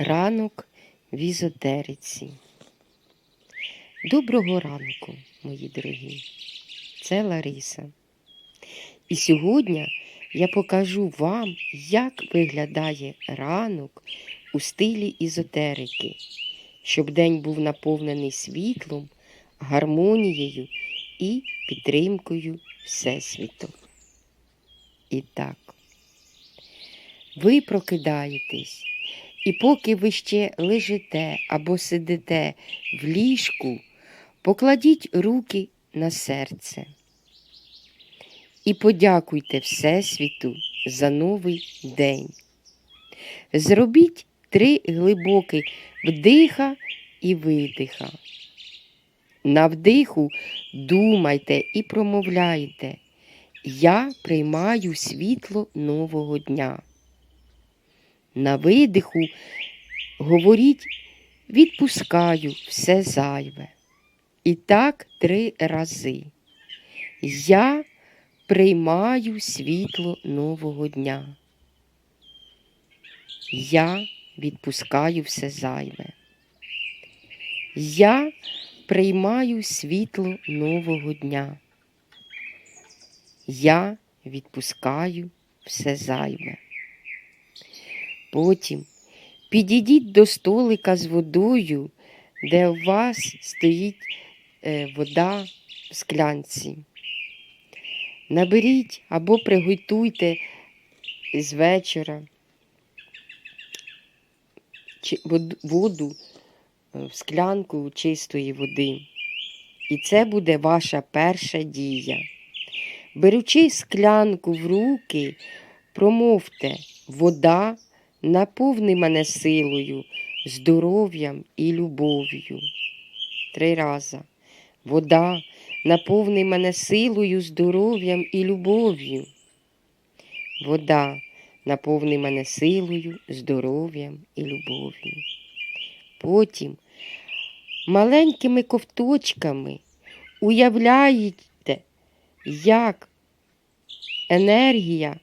Ранок в ізотериці. Доброго ранку, мої дорогі. Це Лариса. І сьогодні я покажу вам, як виглядає ранок у стилі ізотерики, щоб день був наповнений світлом, гармонією і підтримкою Всесвіту. І так, ви прокидаєтесь. І поки ви ще лежите або сидите в ліжку, покладіть руки на серце і подякуйте Всесвіту за новий день. Зробіть три глибокі вдиха і видиха. На вдиху думайте і промовляйте. Я приймаю світло нового дня. На видиху говоріть, відпускаю все зайве. І так три рази. Я приймаю світло нового дня. Я відпускаю все зайве. Я приймаю світло нового дня. Я відпускаю все зайве. Потім підійдіть до столика з водою, де у вас стоїть е, вода в склянці. Наберіть або приготуйте з вечора воду е, в склянку чистої води. І це буде ваша перша дія. Беручи склянку в руки, промовте вода наповни мене силою, здоров'ям і любов'ю. Три рази. Вода, наповни мене силою, здоров'ям і любов'ю. Вода, наповни мене силою, здоров'ям і любов'ю. Потім маленькими ковточками уявляєте, як енергія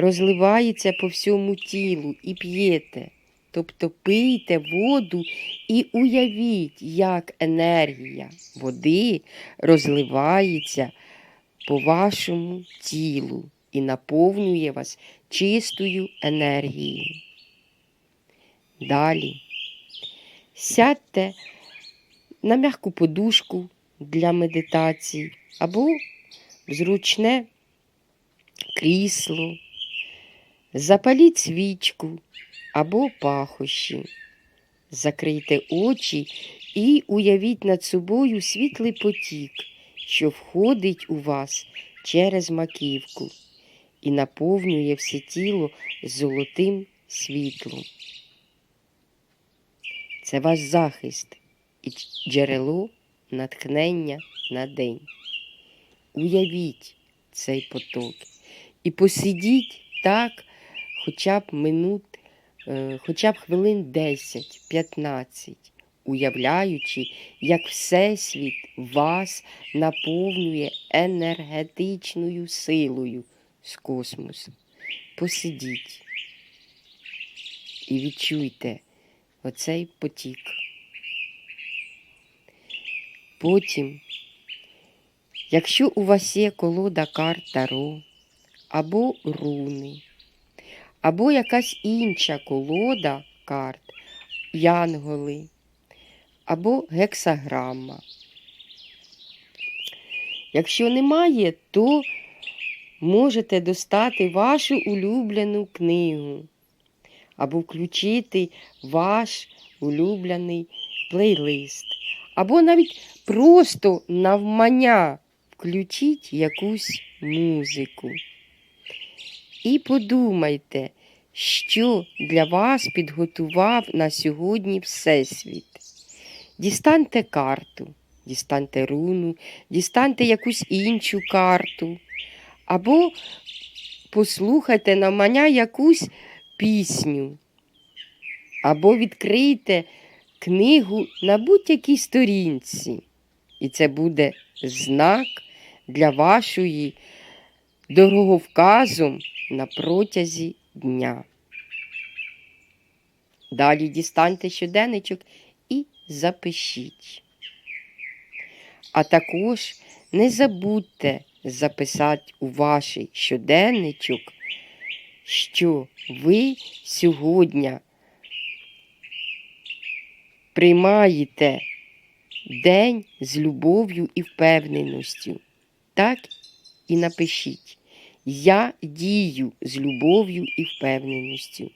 розливається по всьому тілу і п'єте. Тобто пийте воду і уявіть, як енергія води розливається по вашому тілу і наповнює вас чистою енергією. Далі сядьте на м'яку подушку для медитації або в зручне крісло. Запаліть свічку або пахощі. Закрийте очі і уявіть над собою світлий потік, що входить у вас через маківку і наповнює все тіло золотим світлом. Це ваш захист і джерело натхнення на день. Уявіть цей поток і посидіть так хоча б минут, е, хоча б хвилин 10-15, уявляючи, як Всесвіт вас наповнює енергетичною силою з космосу. Посидіть і відчуйте оцей потік. Потім, якщо у вас є колода карт Таро або руни, або якась інша колода карт, янголи, або гексаграма. Якщо немає, то можете достати вашу улюблену книгу або включити ваш улюблений плейлист, або навіть просто навмання включіть якусь музику. І подумайте, що для вас підготував на сьогодні Всесвіт. Дістаньте карту, дістаньте руну, дістаньте якусь іншу карту, або послухайте навмання якусь пісню, або відкрийте книгу на будь-якій сторінці. І це буде знак для вашої дороговказом на протязі дня. Далі дістаньте щоденничок і запишіть. А також не забудьте записати у ваш щоденничок, що ви сьогодні приймаєте день з любов'ю і впевненістю. Так і напишіть. Я дію з любов'ю і впевненістю.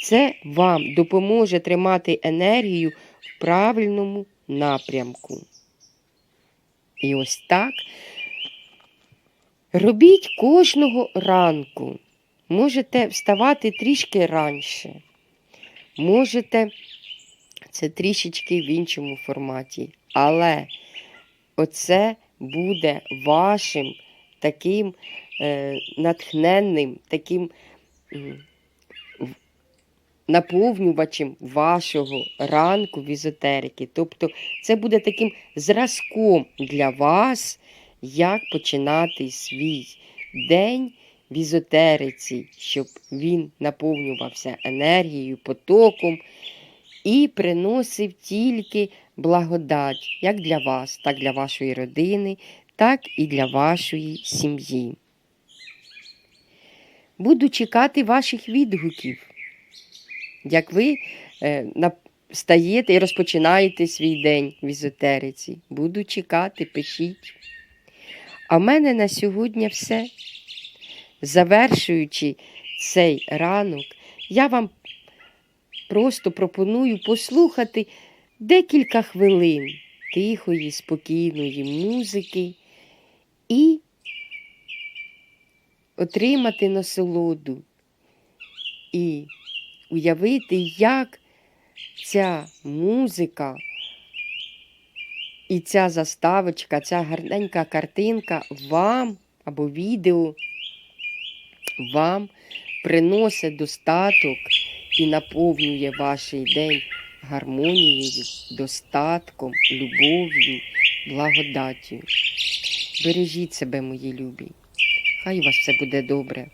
Це вам допоможе тримати енергію в правильному напрямку. І ось так робіть кожного ранку. Можете вставати трішки раніше. Можете це трішечки в іншому форматі. Але оце буде вашим таким е, натхненним, таким наповнювачем вашого ранку в езотерики. Тобто це буде таким зразком для вас, як починати свій день в езотериці, щоб він наповнювався енергією, потоком і приносив тільки благодать як для вас, так для вашої родини, так і для вашої сім'ї. Буду чекати ваших відгуків, як ви е, встаєте і розпочинаєте свій день в езотериці. Буду чекати, пишіть. А в мене на сьогодні все. Завершуючи цей ранок, я вам просто пропоную послухати декілька хвилин тихої, спокійної музики і отримати насолоду і уявити, як ця музика і ця заставочка, ця гарненька картинка вам або відео вам приносить достаток і наповнює ваш день гармонією, достатком, любов'ю, благодаттю. Бережіть себе, мої любі. Хай у вас все буде добре,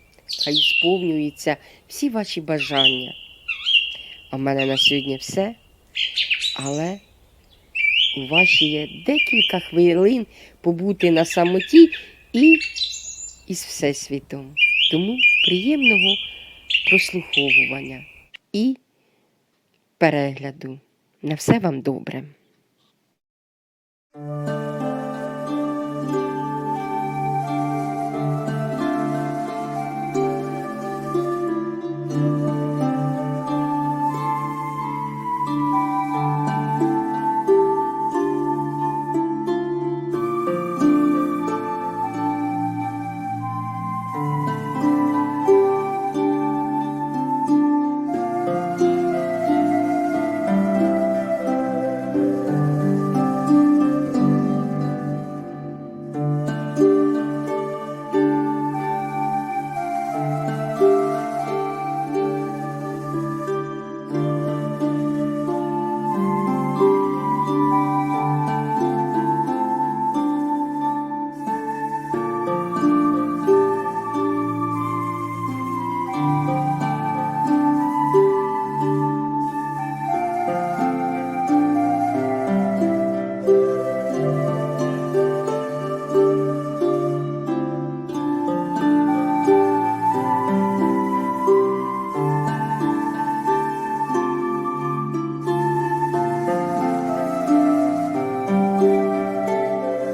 хай сповнюються всі ваші бажання. А в мене на сьогодні все. Але у вас є декілька хвилин побути на самоті і із Всесвітом. Тому приємного прослуховування і перегляду. На все вам добре.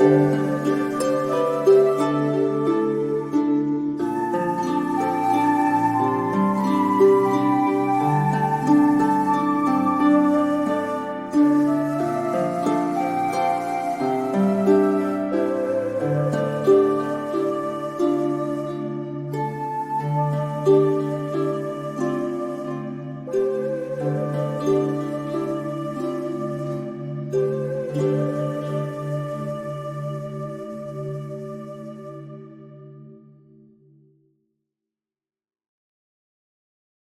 Música